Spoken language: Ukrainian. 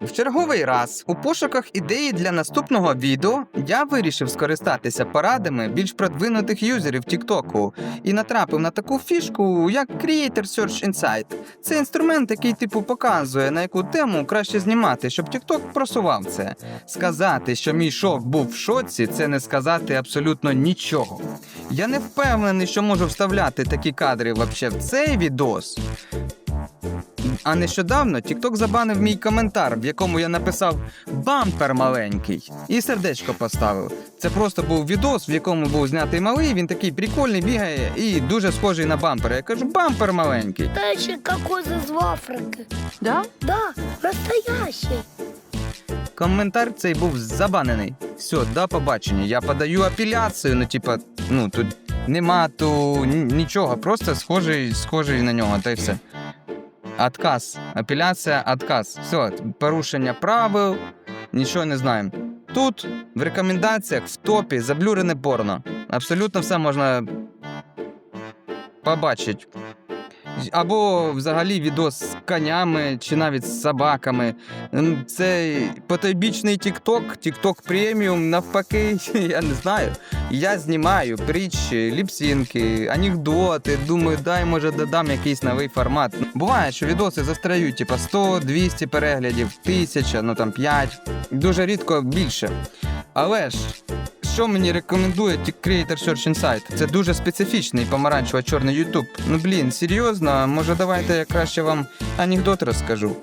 В черговий раз у пошуках ідеї для наступного відео я вирішив скористатися порадами більш продвинутих юзерів TikTok і натрапив на таку фішку, як Creator Search Insight. Це інструмент, який типу показує, на яку тему краще знімати, щоб TikTok просував це. Сказати, що мій шок був в шоці, це не сказати абсолютно нічого. Я не впевнений, що можу вставляти такі кадри вообще в цей відос. А нещодавно TikTok забанив мій коментар, в якому я написав бампер маленький і сердечко поставив. Це просто був відос, в якому був знятий малий. Він такий прикольний, бігає і дуже схожий на бампер. Я кажу, бампер маленький. Настоящий кокос из Африки. Да? Да, настоящий. Коментар цей був забанений. Все, до побачення. Я подаю апеляцію. Ну, типа, ну тут нема ту ні- нічого, просто схожий, схожий на нього, та й все. Отказ. Апеляція, отказ. Все, порушення правил, нічого не знаємо. Тут в рекомендаціях в топі заблюрене порно. Абсолютно все можна побачити. Або взагалі відос з конями чи навіть з собаками. Це потойбічний TikTok, TikTok преміум, навпаки, я не знаю. Я знімаю притчі, ліпсінки, анекдоти. Думаю, дай може додам якийсь новий формат. Буває, що відоси застряють, типа 100-200 переглядів, 1000, ну там 5. Дуже рідко більше. Але ж. Що мені рекомендує Creator Search Insight? Це дуже специфічний помаранчево-чорний YouTube. Ну блін, серйозно, може давайте я краще вам анекдот розкажу.